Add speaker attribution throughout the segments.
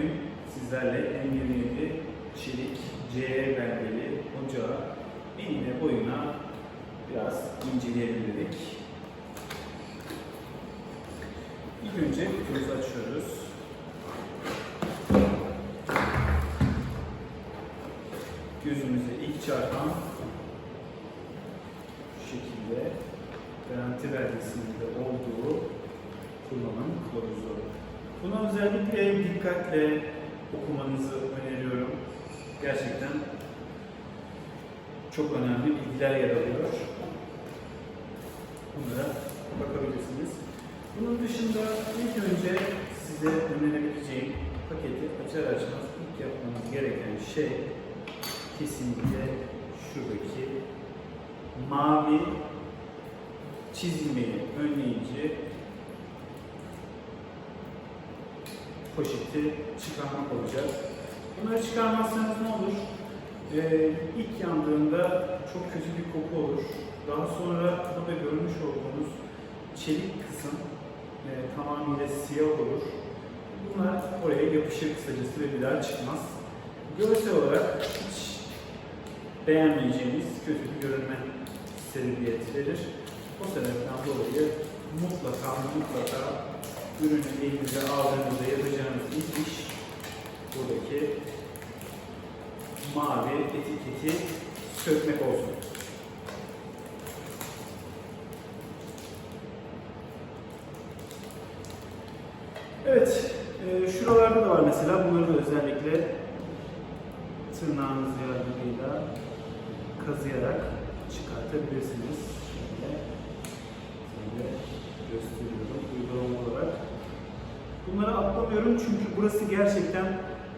Speaker 1: bugün sizlerle M27 çelik CE belgeli ocağı enine boyuna biraz inceleyelim dedik. İlk önce kutumuzu açıyoruz. Gözümüze ilk çarpan şu şekilde garanti belgesinde olduğu kullanım kılavuzu. Buna özellikle dikkatle okumanızı öneriyorum. Gerçekten çok önemli bilgiler yer alıyor. Bunlara bakabilirsiniz. Bunun dışında ilk önce size önerebileceğim paketi açar açmaz ilk yapmanız gereken şey kesinlikle şuradaki mavi çizilmeyi önleyici poşeti çıkarmak olacak. Bunları çıkarmazsanız ne olur? Ee, ilk yandığında çok kötü bir koku olur. Daha sonra burada görmüş olduğunuz çelik kısım e, tamamıyla siyah olur. Bunlar oraya yapışır kısacası ve bir daha çıkmaz. Görsel olarak hiç beğenmeyeceğiniz kötü bir görünme sebebiyet verir. O sebepten dolayı mutlaka mutlaka ürünü elinize aldığınızda yapacağınız ilk iş buradaki mavi etiketi sökmek olsun. Evet, e, şuralarda da var mesela. Bunları da özellikle tırnağınız yardımıyla kazıyarak çıkartabilirsiniz. Şöyle, şöyle gösteriyorum. Bunları atlamıyorum çünkü burası gerçekten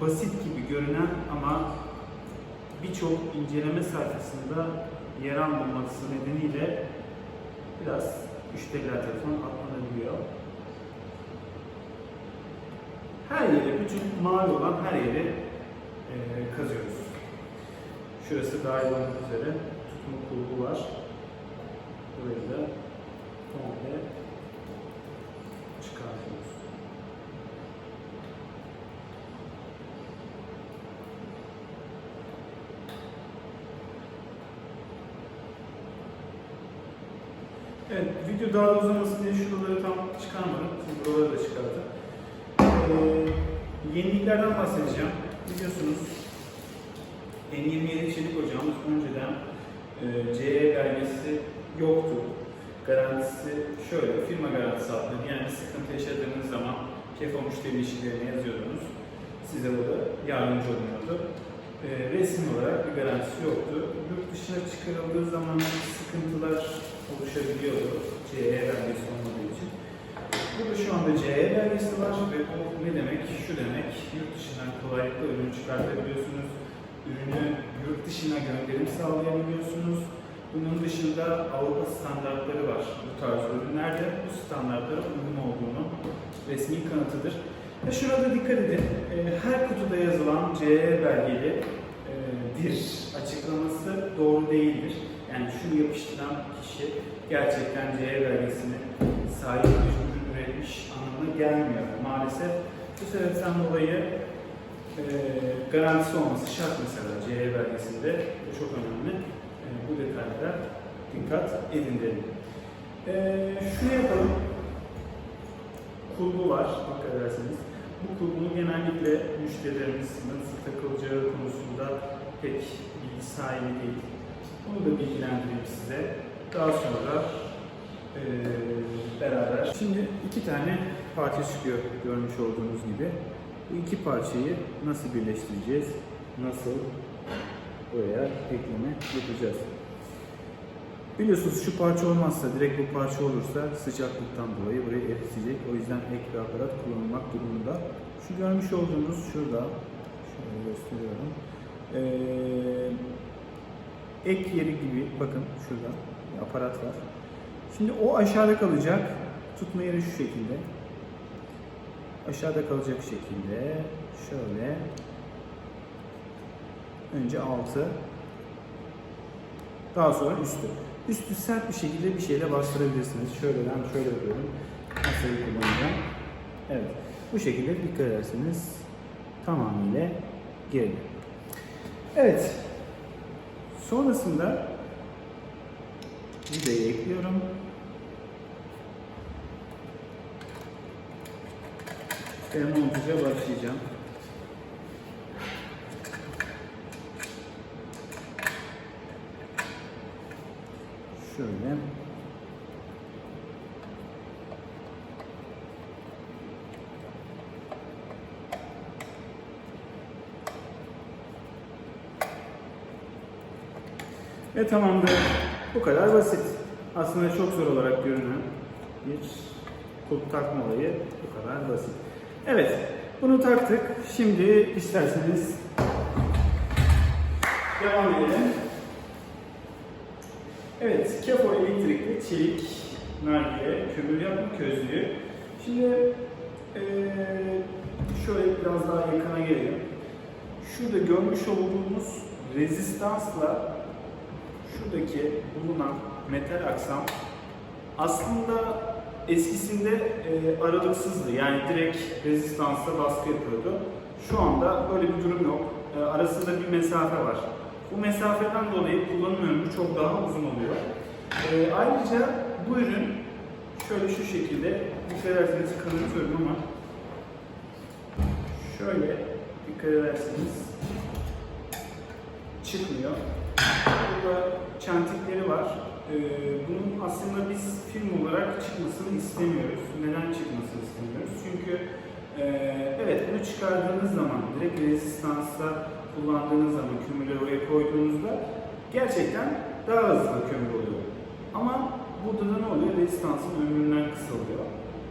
Speaker 1: basit gibi görünen ama birçok inceleme sayfasında yer almaması nedeniyle biraz müşteriler tarafından atlanabiliyor. Her yere, bütün mavi olan her yere e, kazıyoruz. Şurası dahil olmak üzere tutma kulbu var. Burayı da komple çıkartıyoruz. Evet, video daha da uzamasın diye şuraları tam çıkarmadım. Şimdi buraları da çıkardım. Ee, yeniliklerden bahsedeceğim. Biliyorsunuz N27 çelik ocağımız önceden e, CE belgesi yoktu. Garantisi şöyle, firma garantisi altında yani sıkıntı yaşadığınız zaman KEFA müşteri ilişkilerine yazıyordunuz. Size burada yardımcı oluyordu. E, resmi olarak bir garantisi yoktu. Yurt dışına çıkarıldığı zaman sıkıntılar oluşabiliyordu CE belgesi olmadığı için. Burada şu anda CE belgesi var ve bu ne demek? Şu demek, yurt dışından kolaylıkla ürün çıkartabiliyorsunuz. Ürünü yurt dışına gönderim sağlayabiliyorsunuz. Bunun dışında Avrupa standartları var bu tarz ürünlerde. Bu standartlara uygun olduğunu resmi kanıtıdır. Ve şuna da dikkat edin, e, her kutuda yazılan CE belgeli e, dir açıklaması doğru değildir. Yani şunu yapıştıran kişi gerçekten CE belgesini sahip bir ürün üretmiş anlamına gelmiyor maalesef. Bu sebepten dolayı e, garantisi olması şart mesela CE belgesinde. Bu çok önemli. E, bu detaylara dikkat edin derim. E, şunu yapalım. Kulbu var, dikkat ederseniz. Bu kulbunu genellikle müşterilerimiz nasıl takılacağı konusunda pek bilgi sahibi değil. Bunu da bilgilendireyim size. Daha sonra beraber. Şimdi iki tane parça çıkıyor görmüş olduğunuz gibi. Bu iki parçayı nasıl birleştireceğiz? Nasıl buraya ekleme yapacağız? Biliyorsunuz şu parça olmazsa, direkt bu parça olursa sıcaklıktan dolayı burayı eritecek. O yüzden ek bir aparat kullanılmak durumunda. Şu görmüş olduğunuz şurada, şöyle gösteriyorum. Ee, ek yeri gibi, bakın şurada bir aparat var. Şimdi o aşağıda kalacak. Tutma yeri şu şekilde. Aşağıda kalacak şekilde şöyle önce altı daha sonra üstü. Üstü sert bir şekilde bir şeyle bastırabilirsiniz. Şöyle ben şöyle yapıyorum. Masayı kullanacağım. Evet. Bu şekilde dikkat ederseniz tamamıyla girdi. Evet. Sonrasında vidayı ekliyorum. Ve montaja başlayacağım. Şöyle. Ve tamamdır. Bu kadar basit. Aslında çok zor olarak görünen bir kulp takma olayı bu kadar basit. Evet, bunu taktık. Şimdi isterseniz devam edelim. Evet, Kefo elektrikli çelik nargile kömür yapma közlüğü. Şimdi eee, şöyle biraz daha yakına gelelim. Şurada görmüş olduğumuz rezistansla şuradaki bulunan metal aksam aslında eskisinde e, aralıksızdı. Yani direkt rezistansta baskı yapıyordu. Şu anda böyle bir durum yok. E, arasında bir mesafe var. Bu mesafeden dolayı kullanım ömrü çok daha uzun oluyor. E, ayrıca bu ürün şöyle şu şekilde dikkat ederseniz kanıtıyorum ama şöyle dikkat ederseniz çıkmıyor. Burada çentikleri var. Ee, bunun aslında biz film olarak çıkmasını istemiyoruz. Neden çıkmasını istemiyoruz? Çünkü e, evet bunu çıkardığınız zaman, direkt rezistansta kullandığınız zaman, kömürleri oraya koyduğunuzda gerçekten daha hızlı kömür oluyor. Ama burada da ne oluyor? Rezistansın ömründen kısalıyor.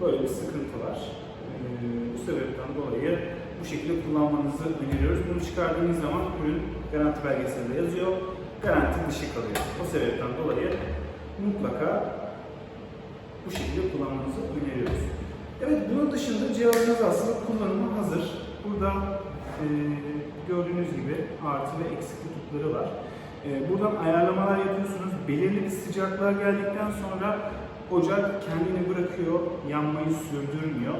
Speaker 1: Böyle bir sıkıntı var. Ee, bu sebepten dolayı bu şekilde kullanmanızı öneriyoruz. Bunu çıkardığınız zaman ürün garanti belgeselinde yazıyor. Garanti dışı kalıyor. O sebepten dolayı mutlaka bu şekilde kullanmanızı öneriyoruz. Evet bunun dışında cihazınız aslında kullanıma hazır. Burada e, gördüğünüz gibi artı ve eksi kutupları var. E, buradan ayarlamalar yapıyorsunuz. Belirli bir sıcaklığa geldikten sonra ocak kendini bırakıyor, yanmayı sürdürmüyor.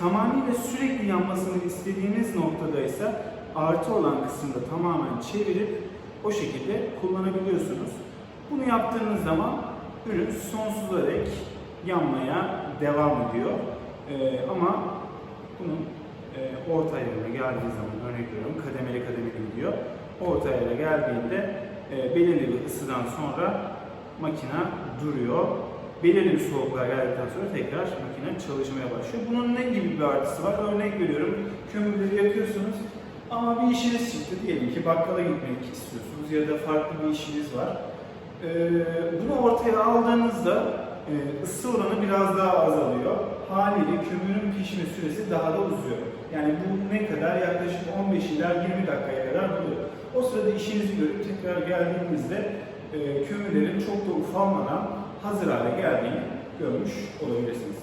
Speaker 1: Tamamıyla sürekli yanmasını istediğiniz noktada ise artı olan kısımda tamamen çevirip o şekilde kullanabiliyorsunuz. Bunu yaptığınız zaman ürün sonsuza dek yanmaya devam ediyor. Ee, ama bunun e, orta ayarına geldiği zaman örnek veriyorum kademeli kademeli gidiyor. Orta ayara geldiğinde e, belirli bir ısıdan sonra makine duruyor. Belirli bir soğukluğa geldikten sonra tekrar makine çalışmaya başlıyor. Bunun ne gibi bir artısı var? Örnek veriyorum kömürleri yakıyorsunuz ama bir işiniz çıktı diyelim ki bakkala gitmek istiyorsunuz ya da farklı bir işiniz var. Ee, bunu ortaya aldığınızda e, ısı oranı biraz daha azalıyor. Haliyle kömürün pişme süresi daha da uzuyor. Yani bu ne kadar? Yaklaşık 15 ila 20 dakikaya kadar buluyor. O sırada işinizi görüp tekrar geldiğinizde e, kömürlerin çok da ufalmadan hazır hale geldiğini görmüş olabilirsiniz.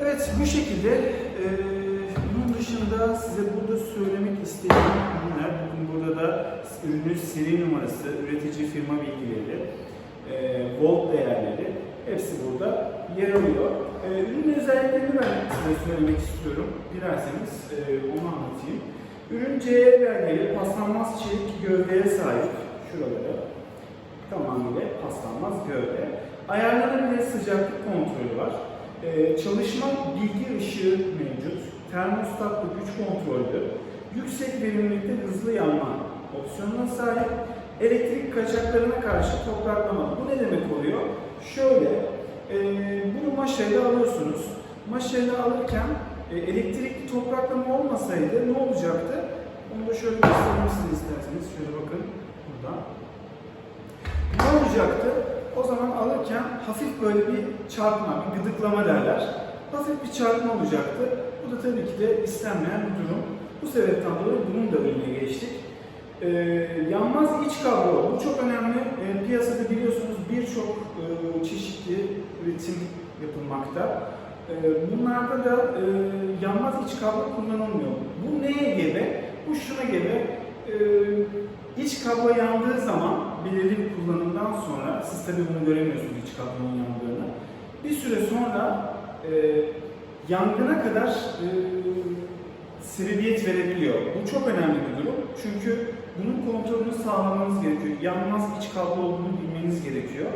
Speaker 1: Evet bu şekilde e, bunun dışında size burada söylemek istediğim ürünler, bugün burada da ürünün seri numarası, üretici firma bilgileri, e, volt değerleri hepsi burada yer alıyor. E, ürünün özelliklerini ben size söylemek istiyorum. Dilerseniz e, onu anlatayım. Ürün CE belgeli paslanmaz çelik gövdeye sahip. Şuralara tamamıyla paslanmaz gövde. Ayarlanabilir sıcaklık kontrolü var. Ee, çalışma bilgi ışığı mevcut. Termostatlı güç kontrolü. Yüksek verimlilikte hızlı yanma opsiyonuna sahip. Elektrik kaçaklarına karşı topraklama. Bu ne demek oluyor? Şöyle, e, bunu maşayla alıyorsunuz. Maşayla alırken e, elektrikli topraklama olmasaydı ne olacaktı? Onu da şöyle göstereyim size isterseniz. Şöyle bakın burada. Ne olacaktı? O zaman alırken hafif böyle bir çarpma, bir gıdıklama derler. Hafif bir çarpma olacaktı. Bu da tabii ki de istenmeyen bir durum. Bu sebepten dolayı bunun da önüne geçtik. Ee, yanmaz iç kablo, bu çok önemli. Ee, piyasada biliyorsunuz birçok e, çeşitli üretim yapılmakta. Ee, bunlarda da e, yanmaz iç kablo kullanılmıyor. Bu neye gebe? Bu şuna gebe. Ee, iç kablo yandığı zaman belirli bir kullanımdan sonra, siz tabii bunu göremiyorsunuz iç kablonun yandığını. Bir süre sonra e, yangına kadar e, sebebiyet verebiliyor. Bu çok önemli bir durum. Çünkü bunun kontrolünü sağlamanız gerekiyor. Yanmaz iç kablo olduğunu bilmeniz gerekiyor.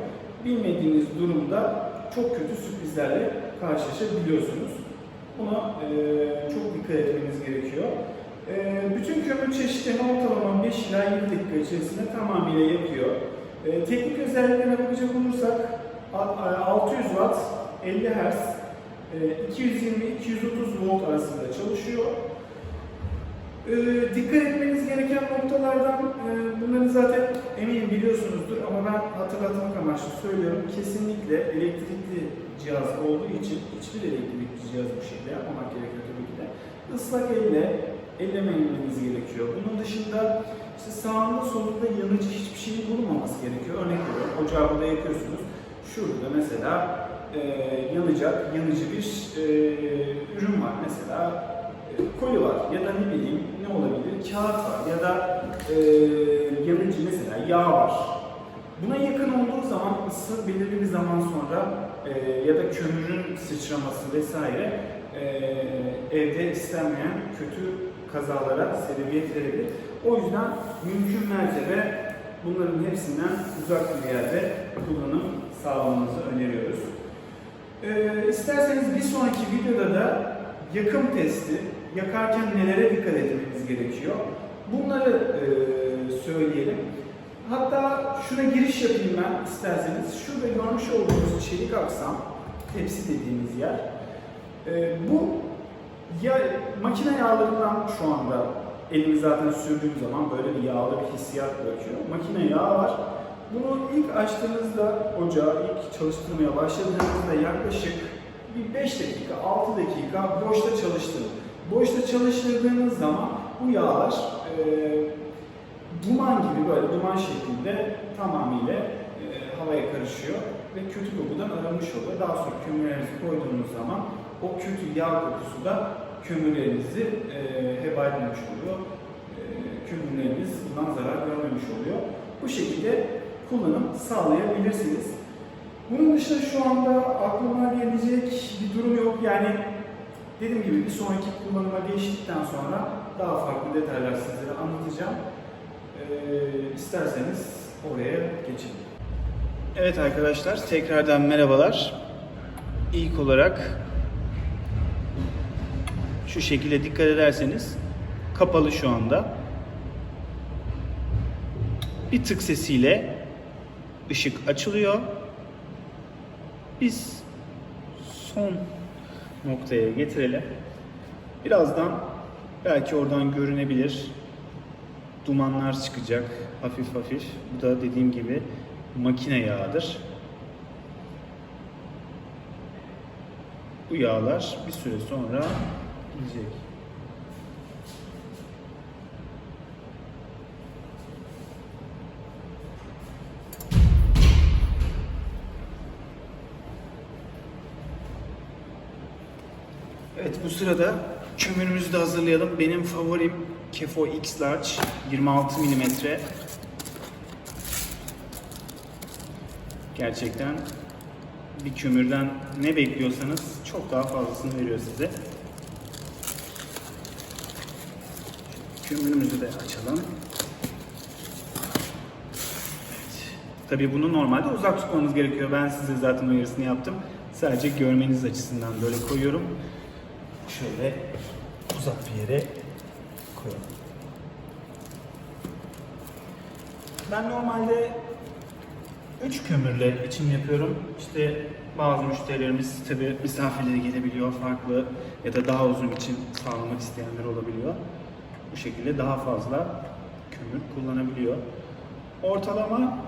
Speaker 1: Bilmediğiniz durumda çok kötü sürprizlerle karşılaşabiliyorsunuz. Buna e, çok dikkat etmeniz gerekiyor. E, bütün kömür çeşitlerini ortalama 5 ila 7 dakika içerisinde tamamıyla yakıyor. E, teknik özelliklerine bakacak olursak a- a- 600 Watt 50 Hz e, 220-230 volt arasında çalışıyor. E, dikkat etmeniz gereken noktalardan e, bunları zaten eminim biliyorsunuzdur ama ben hatırlatmak amaçlı söylüyorum. Kesinlikle elektrikli cihaz olduğu için hiçbir elektrikli cihaz bu şekilde yapmamak gerekiyor tabii ki de. Islak elle ellememeniz gerekiyor. Bunun dışında işte sağında solunda yanıcı hiçbir şeyin bulunmaması gerekiyor. Örnek veriyorum ocağı burada yakıyorsunuz. Şurada mesela e, yanacak, yanıcı bir e, ürün var. Mesela e, koyu var ya da ne bileyim ne olabilir? Kağıt var ya da e, yanıcı mesela yağ var. Buna yakın olduğu zaman ısı belirli bir zaman sonra e, ya da kömürün sıçraması vesaire e, evde istenmeyen kötü kazalara sebebiyet verebilir. O yüzden mümkün mertebe bunların hepsinden uzak bir yerde kullanım sağlamanızı öneriyoruz. Ee, isterseniz bir sonraki videoda da yakım testi, yakarken nelere dikkat etmeniz gerekiyor? Bunları e, söyleyelim. Hatta şuna giriş yapayım ben isterseniz. Şurada görmüş olduğunuz çelik aksam, tepsi dediğimiz yer. E, bu ya makine yağlarından şu anda elimi zaten sürdüğüm zaman böyle bir yağlı bir hissiyat bırakıyor. Makine yağı var. Bunu ilk açtığınızda ocağı, ilk çalıştırmaya başladığınızda yaklaşık bir 5 dakika, 6 dakika boşta çalıştırın. Boşta çalıştırdığınız zaman bu yağlar e, duman gibi böyle duman şeklinde tamamıyla e, havaya karışıyor ve kötü kokudan arınmış oluyor. Daha sonra kömürlerinizi koyduğunuz zaman o kötü yağ kokusu da kömürlerinizi e, heba etmemiş oluyor. E, kömürleriniz bundan zarar görmemiş oluyor. Bu şekilde kullanım sağlayabilirsiniz. Bunun dışında şu anda aklıma gelecek bir durum yok. Yani dediğim gibi bir sonraki kullanıma geçtikten sonra daha farklı detaylar sizlere anlatacağım. Ee, isterseniz oraya geçelim. Evet arkadaşlar tekrardan merhabalar. İlk olarak şu şekilde dikkat ederseniz kapalı şu anda. Bir tık sesiyle ışık açılıyor. Biz son noktaya getirelim. Birazdan belki oradan görünebilir. Dumanlar çıkacak hafif hafif. Bu da dediğim gibi makine yağıdır. Bu yağlar bir süre sonra gidecek. Evet bu sırada kömürümüzü de hazırlayalım. Benim favorim Kefo X Large 26 mm. Gerçekten bir kömürden ne bekliyorsanız çok daha fazlasını veriyor size. Kömürümüzü de açalım. Evet. Tabii bunu normalde uzak tutmanız gerekiyor. Ben size zaten uyarısını yaptım. Sadece görmeniz açısından böyle koyuyorum. Şöyle uzak bir yere koyalım. Ben normalde 3 kömürle içim yapıyorum. İşte bazı müşterilerimiz tabi misafirleri gelebiliyor farklı ya da daha uzun için sağlamak isteyenler olabiliyor. Bu şekilde daha fazla kömür kullanabiliyor. Ortalama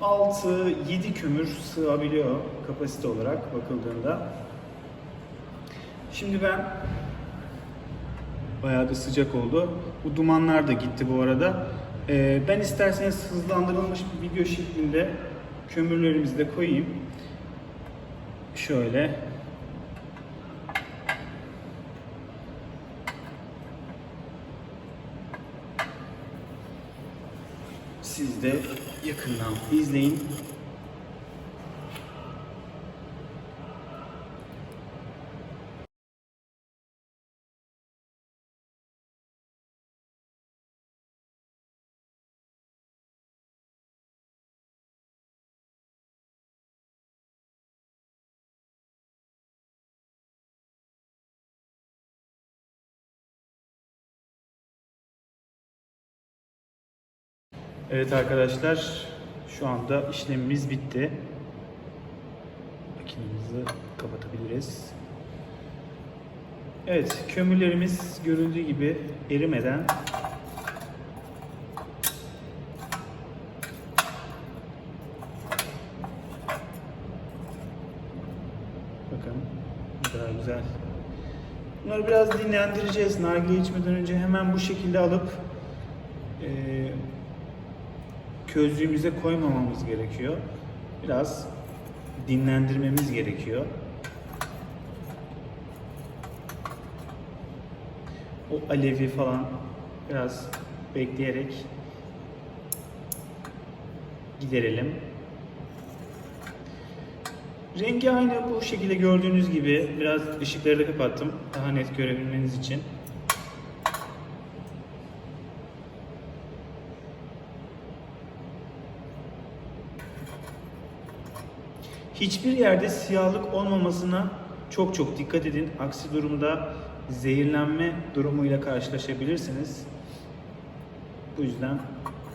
Speaker 1: 6-7 kömür sığabiliyor kapasite olarak bakıldığında. Şimdi ben bayağı da sıcak oldu. Bu dumanlar da gitti bu arada. Ee, ben isterseniz hızlandırılmış bir video şeklinde kömürlerimizi de koyayım. Şöyle. Siz de yakından izleyin. Evet arkadaşlar şu anda işlemimiz bitti. Makinemizi kapatabiliriz. Evet kömürlerimiz görüldüğü gibi erimeden Bakın ne kadar güzel. Bunları biraz dinlendireceğiz. Nargile içmeden önce hemen bu şekilde alıp eee közlüğümüze koymamamız gerekiyor. Biraz dinlendirmemiz gerekiyor. O alevi falan biraz bekleyerek giderelim. Rengi aynı bu şekilde gördüğünüz gibi biraz ışıkları da kapattım daha net görebilmeniz için. Hiçbir yerde siyahlık olmamasına çok çok dikkat edin. Aksi durumda zehirlenme durumuyla karşılaşabilirsiniz. Bu yüzden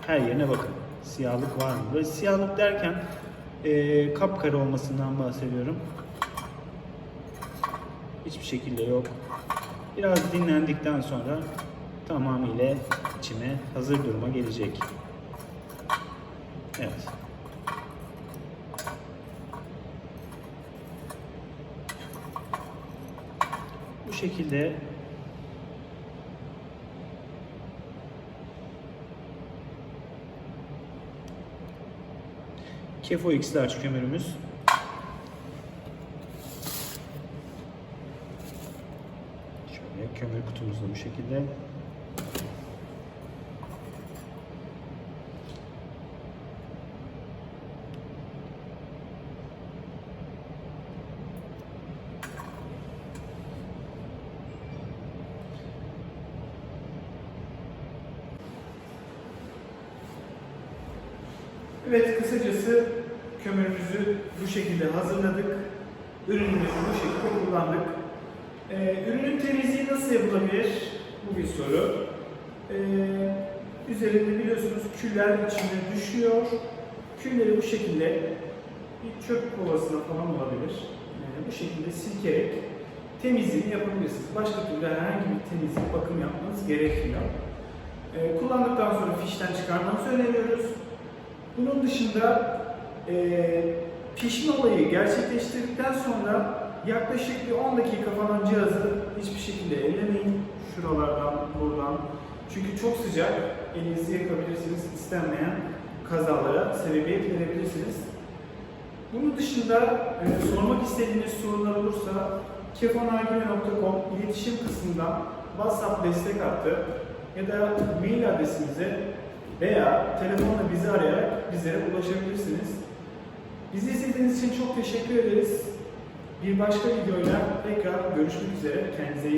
Speaker 1: her yerine bakın. Siyahlık var mı? Böyle siyahlık derken eee kapkara olmasından bahsediyorum. Hiçbir şekilde yok. Biraz dinlendikten sonra tamamıyla içime hazır duruma gelecek. Evet. Bu şekilde Kefo X large kömürümüz. Şöyle kömür kutumuz da bu şekilde. Evet, kısacası kömürümüzü bu şekilde hazırladık. Ürünümüzü bu şekilde kullandık. Ee, ürünün temizliği nasıl yapılabilir? Bu bir soru. Ee, üzerinde biliyorsunuz küller içine düşüyor. Külleri bu şekilde bir çöp kovasına falan olabilir. Ee, bu şekilde silkerek temizliğini yapabilirsiniz. Başka türlü herhangi bir temizlik, bakım yapmanız gerekmiyor. Ee, kullandıktan sonra fişten çıkarmanızı öneriyoruz. Bunun dışında eee pişme olayı gerçekleştirdikten sonra yaklaşık bir 10 dakika falan cihazı hiçbir şekilde ellemeyin. Şuralardan, buradan. Çünkü çok sıcak, elinizi yakabilirsiniz. istenmeyen kazalara sebebiyet verebilirsiniz. Bunun dışında e, sormak istediğiniz sorular olursa kefonargile.com iletişim kısmından WhatsApp destek hattı ya da mail adresimize veya telefonla bizi arayarak bizlere ulaşabilirsiniz. Bizi izlediğiniz için çok teşekkür ederiz. Bir başka videoyla tekrar görüşmek üzere. Kendinize iyi